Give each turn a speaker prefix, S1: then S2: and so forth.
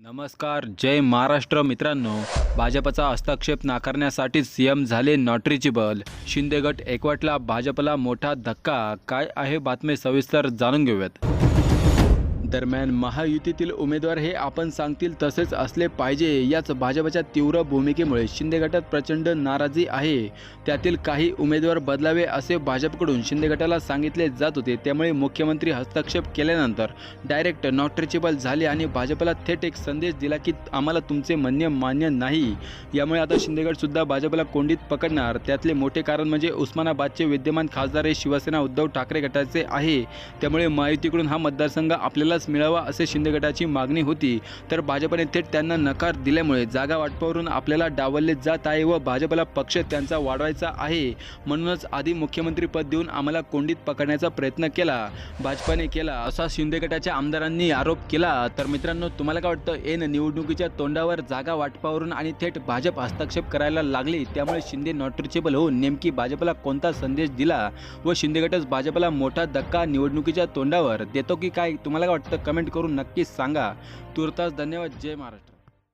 S1: नमस्कार जय महाराष्ट्र मित्रांनो. भाजपचा हस्तक्षेप नाकारण्यासाठी सीएम झाले नॉट रिचेबल एकवटला भाजपला मोठा धक्का. काय आहे बातमी सविस्तर जाणून घेऊयात. दरम्यान महायुतीतील उमेदवार हे आपण सांगतील तसेच असले पाहिजे याच भाजपच्या तीव्र भूमिकेमुळे शिंदे गटात प्रचंड नाराजी आहे. त्यातील काही उमेदवार बदलावे असे भाजपकडून शिंदे गटाला सांगितले जात होते. त्यामुळे मुख्यमंत्री हस्तक्षेप केल्यानंतर डायरेक्ट नॉट रिचेबल झाले आणि भाजपला थेट एक संदेश दिला की आम्हाला तुमचे म्हणणे मान्य नाही. यामुळे आता शिंदेगडसुद्धा भाजपला कोंडीत पकडणार. त्यातले मोठे कारण म्हणजे उस्मानाबादचे विद्यमान खासदार हे शिवसेना उद्धव ठाकरे गटाचे आहे. त्यामुळे महायुतीकडून हा मतदारसंघ आपल्याला आपल्यालाच मिळावा असे शिंदे गटाची मागणी होती. तर भाजपने थेट त्यांना नकार दिल्यामुळे जागा वाटपावरून आपल्याला डावलले जात आहे व भाजपला पक्ष त्यांचा वाढवायचा आहे. म्हणूनच आधी मुख्यमंत्रीपद देऊन आम्हाला कोंडीत पकडण्याचा प्रयत्न केला. भाजपाने केला असा शिंदे गटाच्या आमदारांनी आरोप केला. तर मित्रांनो तुम्हाला काय वाटतं? एन निवडणुकीच्या तोंडावर जागा वाटपावरून आणि थेट भाजप हस्तक्षेप करायला लागली त्यामुळे शिंदे नॉट रिचेबल होऊन नेमकी भाजपला कोणता संदेश दिला व शिंदे गटच भाजपला मोठा धक्का निवडणुकीच्या तोंडावर देतो की काय? तुम्हाला काय वाटतं? कमेंट करून नक्कीच सांगा. तुर्तास धन्यवाद. जय महाराष्ट्र.